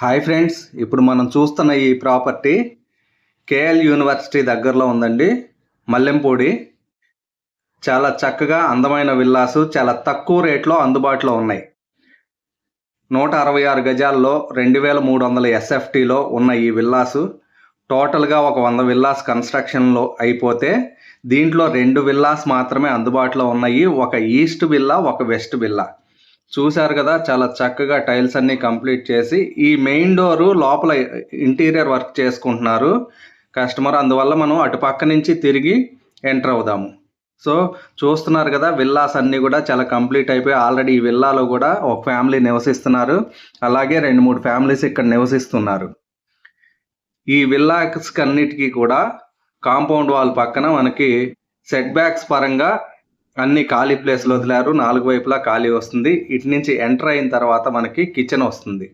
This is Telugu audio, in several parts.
హాయ్ ఫ్రెండ్స్ ఇప్పుడు మనం చూస్తున్న ఈ ప్రాపర్టీ కేఎల్ యూనివర్సిటీ దగ్గరలో ఉందండి మల్లెంపూడి. చాలా చక్కగా అందమైన విల్లాసు చాలా తక్కువ రేట్లో అందుబాటులో ఉన్నాయి. నూట అరవై ఆరు గజాల్లో రెండు వేల మూడు వందల ఎస్ఎఫ్టీలో ఉన్న ఈ విల్లాసు టోటల్గా ఒక వంద విల్లాస్ కన్స్ట్రక్షన్లో అయిపోతే దీంట్లో రెండు విల్లాస్ మాత్రమే అందుబాటులో ఉన్నాయి ఒక ఈస్ట్ విల్లా ఒక వెస్ట్ విల్లా. చూశారు కదా చాలా చక్కగా టైల్స్ అన్నీ కంప్లీట్ చేసి ఈ మెయిన్ డోరు లోపల ఇంటీరియర్ వర్క్ చేసుకుంటున్నారు. కస్టమర్ అందువల్ల మనం అటు పక్క నుంచి తిరిగి ఎంటర్ అవుదాము. సో చూస్తున్నారు కదా విల్లాస్ అన్నీ కూడా చాలా కంప్లీట్ అయిపోయి ఆల్రెడీ ఈ విల్లాలో కూడా ఒక ఫ్యామిలీ నివసిస్తున్నారు. అలాగే రెండు మూడు ఫ్యామిలీస్ ఇక్కడ నివసిస్తున్నారు. ఈ విల్లాస్కి అన్నిటికీ కూడా కాంపౌండ్ వాల్ పక్కన మనకి సెట్ బ్యాక్స్ పరంగా అన్ని ఖాళీ ప్లేస్లు వదిలారు. నాలుగు వైపులా ఖాళీ వస్తుంది. ఇటు నుంచి ఎంటర్ అయిన తర్వాత మనకి కిచెన్ వస్తుంది.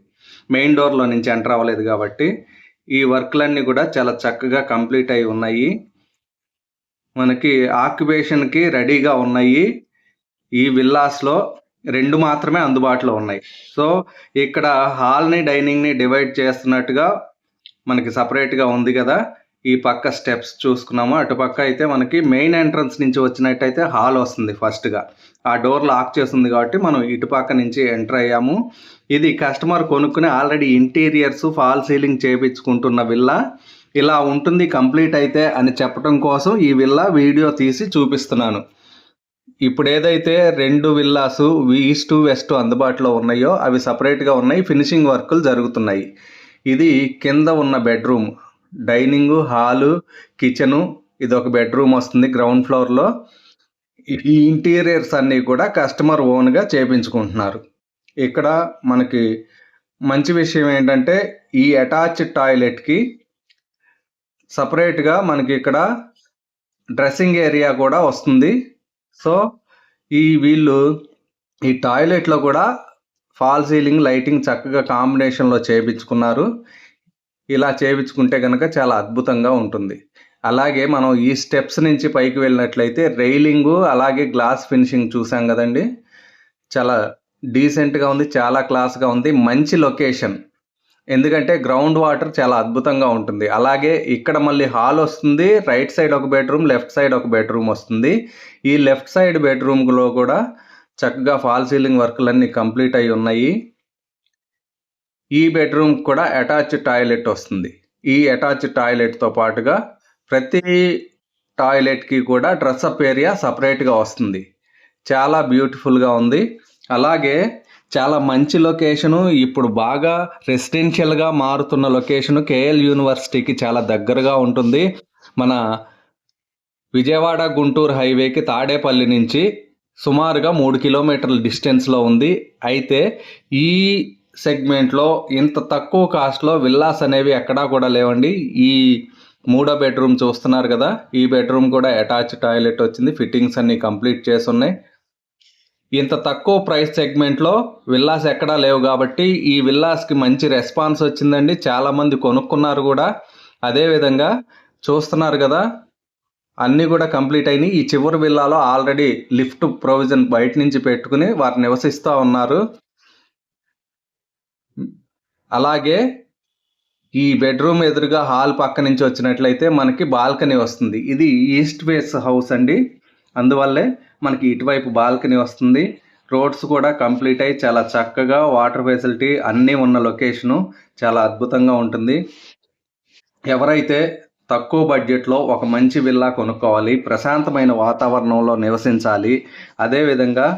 మెయిన్ డోర్లో నుంచి ఎంటర్ అవ్వలేదు కాబట్టి ఈ వర్క్లన్నీ కూడా చాలా చక్కగా కంప్లీట్ అయి ఉన్నాయి. మనకి ఆక్యుపేషన్కి రెడీగా ఉన్నాయి. ఈ విల్లాస్లో రెండు మాత్రమే అందుబాటులో ఉన్నాయి. సో ఇక్కడ హాల్ని డైనింగ్ని డివైడ్ చేస్తున్నట్టుగా మనకి సపరేట్గా ఉంది కదా. ఈ పక్క స్టెప్స్ చూసుకున్నాము. అటుపక్క అయితే మనకి మెయిన్ ఎంట్రన్స్ నుంచి వచ్చినట్టయితే హాల్ వస్తుంది ఫస్ట్గా ఆ డోర్ లాక్ చేస్తుంది కాబట్టి మనం ఇటుపక్క నుంచి ఎంటర్ అయ్యాము. ఇది కస్టమర్ కొనుక్కుని ఆల్రెడీ ఇంటీరియర్స్ ఫాల్ సీలింగ్ చేయించుకుంటున్న విల్లా ఇలా ఉంటుంది కంప్లీట్ అయితే అని చెప్పడం కోసం ఈ విల్లా వీడియో తీసి చూపిస్తున్నాను. ఇప్పుడు ఏదైతే రెండు విల్లాస్ ఈస్ట్ వెస్ట్ అందుబాటులో ఉన్నాయో అవి సపరేట్గా ఉన్నాయి. ఫినిషింగ్ వర్కులు జరుగుతున్నాయి. ఇది కింద ఉన్న బెడ్రూమ్ డైనింగ్ హాలు కిచెను ఇది ఒక బెడ్రూమ్ వస్తుంది గ్రౌండ్ ఫ్లోర్లో ఈ ఇంటీరియర్స్ అన్నీ కూడా కస్టమర్ ఓన్గా చేపించుకుంటున్నారు. ఇక్కడ మనకి మంచి విషయం ఏంటంటే ఈ అటాచ్ టాయిలెట్కి సపరేట్గా మనకి ఇక్కడ డ్రెస్సింగ్ ఏరియా కూడా వస్తుంది. సో ఈ వీళ్ళు ఈ టాయిలెట్లో కూడా ఫాల్ సీలింగ్ లైటింగ్ చక్కగా కాంబినేషన్లో చేయించుకున్నారు ఇలా చేయించుకుంటే కనుక చాలా అద్భుతంగా ఉంటుంది. అలాగే మనం ఈ స్టెప్స్ నుంచి పైకి వెళ్ళినట్లయితే రైలింగు అలాగే గ్లాస్ ఫినిషింగ్ చూసాం కదండి. చాలా డీసెంట్గా ఉంది చాలా క్లాస్గా ఉంది మంచి లొకేషన్. ఎందుకంటే గ్రౌండ్ వాటర్ చాలా అద్భుతంగా ఉంటుంది. అలాగే ఇక్కడ మళ్ళీ హాల్ వస్తుంది రైట్ సైడ్ ఒక బెడ్రూమ్ లెఫ్ట్ సైడ్ ఒక బెడ్రూమ్ వస్తుంది. ఈ లెఫ్ట్ సైడ్ బెడ్రూమ్లో కూడా చక్కగా ఫాల్ సీలింగ్ వర్క్లన్నీ కంప్లీట్ అయి ఉన్నాయి. ఈ బెడ్రూమ్ కూడా అటాచ్ టాయిలెట్ వస్తుంది. ఈ అటాచ్ టాయిలెట్తో పాటుగా ప్రతి టాయిలెట్కి కూడా డ్రెస్అప్ ఏరియా సపరేట్గా వస్తుంది. చాలా బ్యూటిఫుల్గా ఉంది. అలాగే చాలా మంచి లొకేషను ఇప్పుడు బాగా రెసిడెన్షియల్గా మారుతున్న లొకేషను కేఎల్ యూనివర్సిటీకి చాలా దగ్గరగా ఉంటుంది. మన విజయవాడ గుంటూరు హైవేకి తాడేపల్లి నుంచి సుమారుగా మూడు కిలోమీటర్ల డిస్టెన్స్లో ఉంది. అయితే ఈ సెగ్మెంట్లో ఇంత తక్కువ కాస్ట్లో విల్లాస్ అనేవి ఎక్కడా కూడా లేవండి. ఈ మూడో బెడ్రూమ్ చూస్తున్నారు కదా ఈ బెడ్రూమ్ కూడా అటాచ్ టాయిలెట్ వచ్చింది. ఫిట్టింగ్స్ అన్నీ కంప్లీట్ చేసి ఉన్నాయి. ఇంత తక్కువ ప్రైస్ సెగ్మెంట్లో విల్లాస్ ఎక్కడా లేవు కాబట్టి ఈ విల్లాస్కి మంచి రెస్పాన్స్ వచ్చిందండి. చాలామంది కొనుక్కున్నారు కూడా. అదేవిధంగా చూస్తున్నారు కదా అన్నీ కూడా కంప్లీట్ అయినాయి. ఈ చివరి విల్లాలో ఆల్రెడీ లిఫ్ట్ ప్రొవిజన్ బయట నుంచి పెట్టుకుని వారు నివసిస్తూ ఉన్నారు. అలాగే ఈ బెడ్రూమ్ ఎదురుగా హాల్ పక్క నుంచి వచ్చినట్లయితే మనకి బాల్కనీ వస్తుంది. ఇది ఈస్ట్ ఫేస్ హౌస్ అండి. అందువల్లే మనకి ఇటువైపు బాల్కనీ వస్తుంది. రోడ్స్ కూడా కంప్లీట్ అయ్యి చాలా చక్కగా వాటర్ ఫెసిలిటీ అన్నీ ఉన్న లొకేషను చాలా అద్భుతంగా ఉంటుంది. ఎవరైతే తక్కువ బడ్జెట్లో ఒక మంచి విల్లా కొనుక్కోవాలి ప్రశాంతమైన వాతావరణంలో నివసించాలి అదేవిధంగా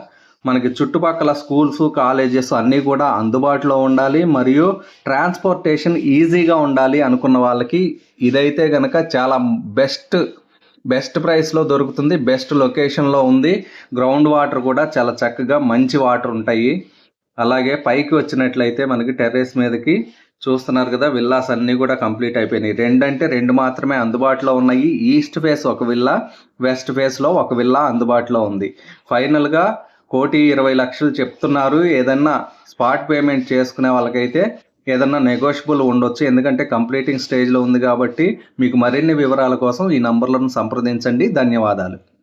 మనకి చుట్టుపక్కల స్కూల్స్ కాలేజెస్ అన్నీ కూడా అందుబాటులో ఉండాలి. మరియు ట్రాన్స్పోర్టేషన్ ఈజీగా ఉండాలి అనుకున్న వాళ్ళకి ఇదైతే కనుక చాలా బెస్ట్ బెస్ట్ ప్రైస్లో దొరుకుతుంది బెస్ట్ లొకేషన్లో ఉంది. గ్రౌండ్ వాటర్ కూడా చాలా చక్కగా మంచి వాటర్ ఉంటాయి. అలాగే పైకి వచ్చినట్లయితే మనకి టెర్రస్ మీదకి చూస్తున్నారు కదా విల్లాస్ అన్నీ కూడా కంప్లీట్ అయిపోయినాయి. రెండు అంటే రెండు మాత్రమే అందుబాటులో ఉన్నాయి. ఈస్ట్ ఫేస్ ఒక విల్లా వెస్ట్ ఫేస్లో ఒక విల్లా అందుబాటులో ఉంది. ఫైనల్గా కోటి ఇరవై లక్షలు చెప్తున్నారు. ఏదన్నా స్పాట్ పేమెంట్ చేసుకునే వాళ్ళకైతే ఏదన్నా నెగోషియబుల్ ఉండొచ్చు. ఎందుకంటే కంప్లీటింగ్ స్టేజ్లో ఉంది కాబట్టి మీకు మరిన్ని వివరాల కోసం ఈ నంబర్లను సంప్రదించండి. ధన్యవాదాలు.